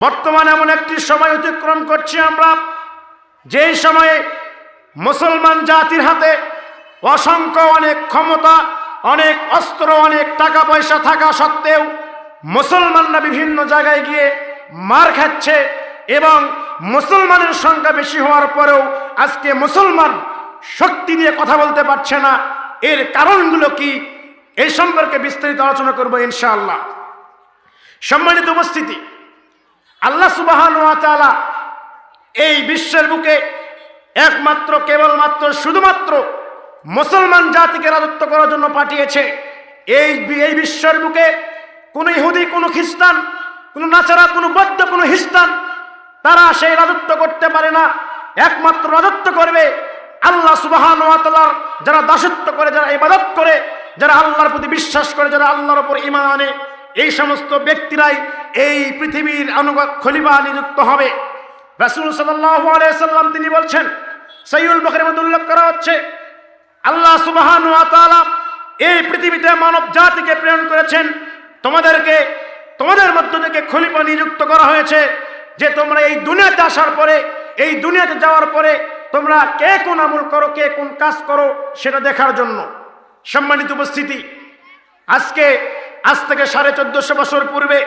বর্তমানে এমন একটি সময় অতিক্রম করছি আমরা, যেই সময়ে মুসলমান জাতির হাতে অসংখ্য অনেক ক্ষমতা, অনেক অস্ত্র, অনেক টাকা পয়সা থাকা সত্ত্বেও মুসলমানরা বিভিন্ন জায়গায় গিয়ে মার খাচ্ছে এবং মুসলমানের সংখ্যা বেশি হওয়ার পরেও আজকে মুসলমান শক্তি দিয়ে কথা বলতে পারছে না। এর কারণগুলো কি? এই সম্পর্কে বিস্তারিত আলোচনা করব ইনশাআল্লাহ। সম্মানিত উপস্থিতি আল্লাহ সুবাহান এই বিশ্বের বুকে একমাত্র, কেবলমাত্র, শুধুমাত্র মুসলমান জাতিকে রাজত্ব করার জন্য পাঠিয়েছে। এই এই বিশ্বের বুকে কোনো ইহুদি, কোনো খ্রিস্টান, কোনো নাচারা কোনো বৌদ্ধ, কোনো খ্রিস্টান, তারা সেই রাজত্ব করতে পারে না। একমাত্র রাজত্ব করবে আল্লাহ সুবাহান তাআলার যারা দাসত্ব করে, যারা ইবাদত করে, যারা আল্লাহর প্রতি বিশ্বাস করে, যারা আল্লাহর ওপর ইমান আনে। এই সমস্ত ব্যক্তিরাই এই পৃথিবীর অনুগত খলিফা নিযুক্ত হবে। রাসুল সাল্লাহ আলাইসাল্লাম তিনি বলছেন সৈউল বকরের মধ্যে উল্লেখ করা হচ্ছে, আল্লাহ সুবাহান এই পৃথিবীতে মানব জাতিকে প্রেরণ করেছেন। তোমাদেরকে, তোমাদের মধ্য থেকে খলিফা নিযুক্ত করা হয়েছে, যে তোমরা এই দুনিয়াতে আসার পরে, এই দুনিয়াতে যাওয়ার পরে তোমরা কে কোন আমল করো, কে কোন কাজ করো সেটা দেখার জন্য। সম্মানিত উপস্থিতি, আজকে, আজ থেকে সাড়ে চোদ্দশো বছর পূর্বে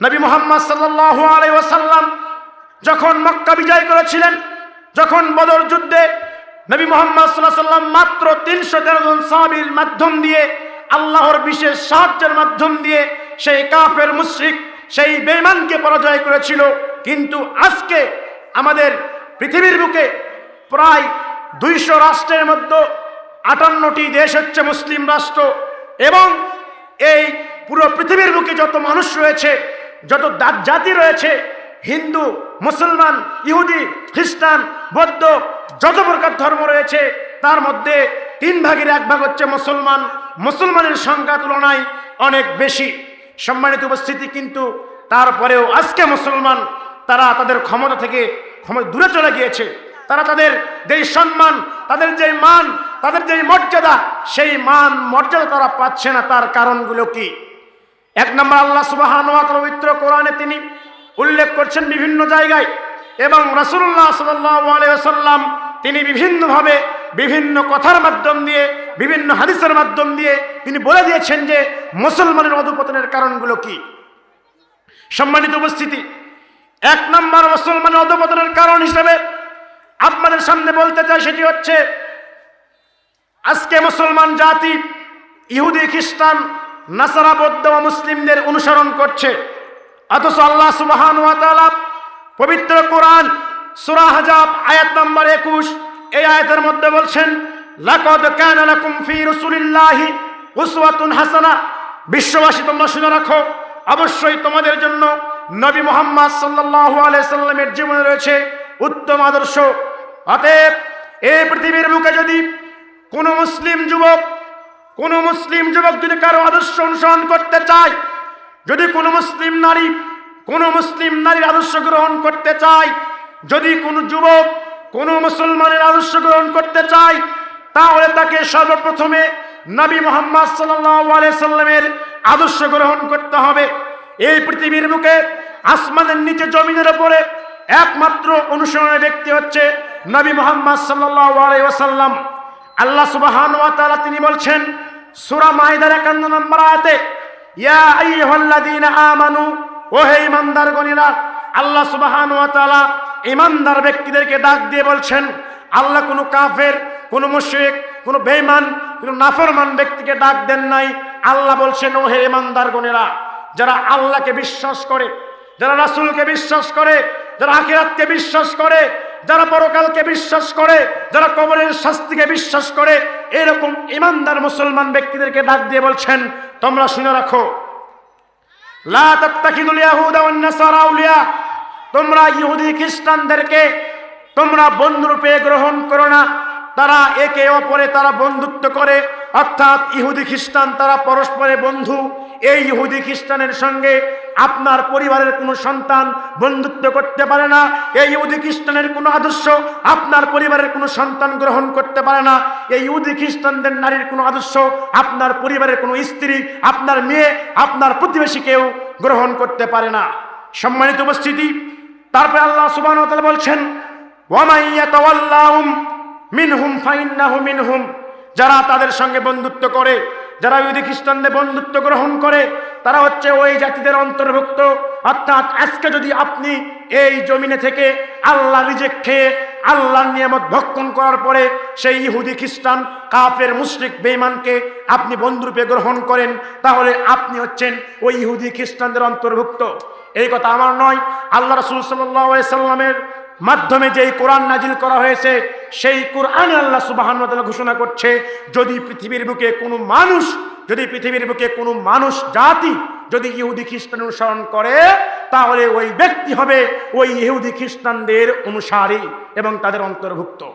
নবী মোহাম্মদ সাল্লাহ আলাই ওয়াসাল্লাম যখন মক্কা বিজয় করেছিলেন, যখন বদর যুদ্ধে নবী মোহাম্মদ সাল্লাহ সাল্লাম মাত্র তিনশো তেরো জন সাহাবির মাধ্যম দিয়ে, আল্লাহর বিশেষ সাহায্যের মাধ্যম দিয়ে সেই কাফের মুশ্রিক, সেই বেমানকে পরাজয় করেছিল। কিন্তু আজকে আমাদের পৃথিবীর বুকে প্রায় দুইশো রাষ্ট্রের মধ্যে আটান্নটি দেশ হচ্ছে মুসলিম রাষ্ট্র এবং এই পুরো পৃথিবীর বুকে যত মানুষ রয়েছে যত জাতি রয়েছে, হিন্দু, মুসলমান, ইহুদি, খ্রিস্টান, বৌদ্ধ, যত প্রকার ধর্ম রয়েছে, তার মধ্যে তিন ভাগের এক ভাগ হচ্ছে মুসলমান। মুসলমানের সংখ্যা তুলনায় অনেক বেশি। সম্মানিত উপস্থিতি, কিন্তু তারপরেও আজকে মুসলমান, তারা তাদের ক্ষমতা থেকে ক্ষমতা দূরে চলে গিয়েছে। তারা তাদের যেই সম্মান, তাদের যেই মান, তাদের যেই মর্যাদা, সেই মান মর্যাদা তারা পাচ্ছে না। তার কারণগুলো কি? এক নম্বর আল্লাহ সুবাহান পবিত্র কোরআনে তিনি উল্লেখ করছেন বিভিন্ন জায়গায় এবং রাসুল্লাহ সাল্লাম তিনি বিভিন্নভাবে বিভিন্ন কথার মাধ্যম দিয়ে, বিভিন্ন হাদিসের মাধ্যম দিয়ে তিনি বলে দিয়েছেন যে মুসলমানের অধপতনের কারণগুলো কি? সম্মানিত উপস্থিতি, এক নম্বর মুসলমানের অধপতনের কারণ হিসেবে আপনাদের সামনে বলতে চাই সেটি হচ্ছে, আজকে মুসলমান জাতি, ইহুদি, খ্রিস্টান নাসারা বৌদ্ধ মুসলিমদের অনুসরণ করছে। অথচ আল্লাহ সুবহান পবিত্র কোরআন সূরা হাজাব আয়াত নম্বর 21 এই আয়াতের মধ্যে বলছেন, লাকাদ কানা লাকুম ফি রাসূলিল্লাহি উসওয়াতুন হাসানা। বিশ্ববাসী, তোমরা শুনে রাখো, অবশ্যই তোমাদের জন্য নবী মুহাম্মদ সাল্লাল্লাহু আলাইহি সাল্লামের জীবনে রয়েছে উত্তম আদর্শ। অতএব এই পৃথিবীর বুকে যদি কোনো মুসলিম যুবক কোনো মুসলিম যুবক যদি কারও আদর্শ অনুসরণ করতে চায়, যদি কোনো মুসলিম নারী, কোনো মুসলিম নারীর আদর্শ গ্রহণ করতে চায়, যদি কোনো যুবক কোনো মুসলমানের আদর্শ গ্রহণ করতে চায়, তাহলে তাকে সর্বপ্রথমে নবী মোহাম্মদ সাল্লামের আদর্শ গ্রহণ করতে হবে। এই পৃথিবীর বুকে আসমানের নিচে জমিনের উপরে একমাত্র অনুসরণের ব্যক্তি হচ্ছে নবী মোহাম্মদ সাল্লাম আল্লাহ সুবাহান ওয়া তাআলা তিনি বলছেন সূরা মাইদার 51 নম্বর আয়াতে, ইয়া আইয়ুহাল্লাযীনা আমানু, ও হে ঈমানদারগণেরা, আল্লাহ সুবাহান ওয়া তাআলা ঈমানদার ব্যক্তিদেরকে ডাক দিয়ে বলছেন, আল্লাহ কোনো কাফের, কোনো মুশরিক, কোনো বেঈমান, কোনো নাফরমান ব্যক্তিকে ডাক দেন নাই। আল্লাহ বলছেন, ও হে ঈমানদারগণেরা, যারা আল্লাহকে বিশ্বাস করে, যারা রাসূলকে বিশ্বাস করে, যারা আখিরাতকে বিশ্বাস করে যারা পরকালকে বিশ্বাস করে, যারা কবরের শাস্তিকে বিশ্বাস করে, এরকম ইমানদার মুসলমান ব্যক্তিদেরকে ডাক দিয়ে বলছেন, তোমরা শুনে রাখো। তোমরা ইহুদি খ্রিস্টানদেরকে তোমরা বন্ধুরূপে গ্রহণ করো না। তারা একে অপরে তারা বন্ধুত্ব করে। অর্থাৎ ইহুদি খ্রিস্টান তারা পরস্পরে বন্ধু। এই ইহুদি খ্রিস্টানের সঙ্গে আপনার পরিবারের কোনো সন্তান বন্ধুত্ব করতে পারে না। এই ইহুদি খ্রিস্টানের কোনো আদর্শ আপনার পরিবারের কোনো সন্তান গ্রহণ করতে পারে না। এই ইহুদি খ্রিস্টানদের নারীর কোনো আদর্শ আপনার পরিবারের কোনো স্ত্রী, আপনার মেয়ে, আপনার প্রতিবেশী কেউ গ্রহণ করতে পারে না। সম্মানিত উপস্থিতি, তারপরে আল্লাহ সুবাহ বলছেন ওয়ামাইয়াতাওয়াল্লাহুম মিনহুম ফাইন্নাহু মিনহুম। যারা তাদের সঙ্গে বন্ধুত্ব করে, যারা ইহুদি খ্রিস্টানদের বন্ধুত্ব গ্রহণ করে, তারা হচ্ছে ওই জাতিদের অন্তর্ভুক্ত। অর্থাৎ আজকে যদি আপনি এই জমিনে থেকে আল্লাহ রিজেক খেয়ে আল্লাহর নিয়ামত ভক্ষণ করার পরে সেই ইহুদি খ্রিস্টান, কাফের, মুশরিক, বেঈমানকে আপনি বন্ধুরূপে গ্রহণ করেন, তাহলে আপনি হচ্ছেন ওই ইহুদি খ্রিস্টানদের অন্তর্ভুক্ত। এই কথা আমার নয়। আল্লাহ রসুল সাল্লাহ সাল্লামের মাধ্যমে যেই কোরআন নাজিল করা হয়েছে সেই কোরআনে আল্লাহ সুবাহান ঘোষণা করছে, যদি পৃথিবীর বুকে কোনো মানুষ, যদি পৃথিবীর বুকে কোনো মানুষ, জাতি যদি ইহুদি খ্রিস্টান অনুসরণ করে, তাহলে ওই ব্যক্তি হবে ওই ইহুদি খ্রিস্টানদের অনুসারী এবং তাদের অন্তর্ভুক্ত।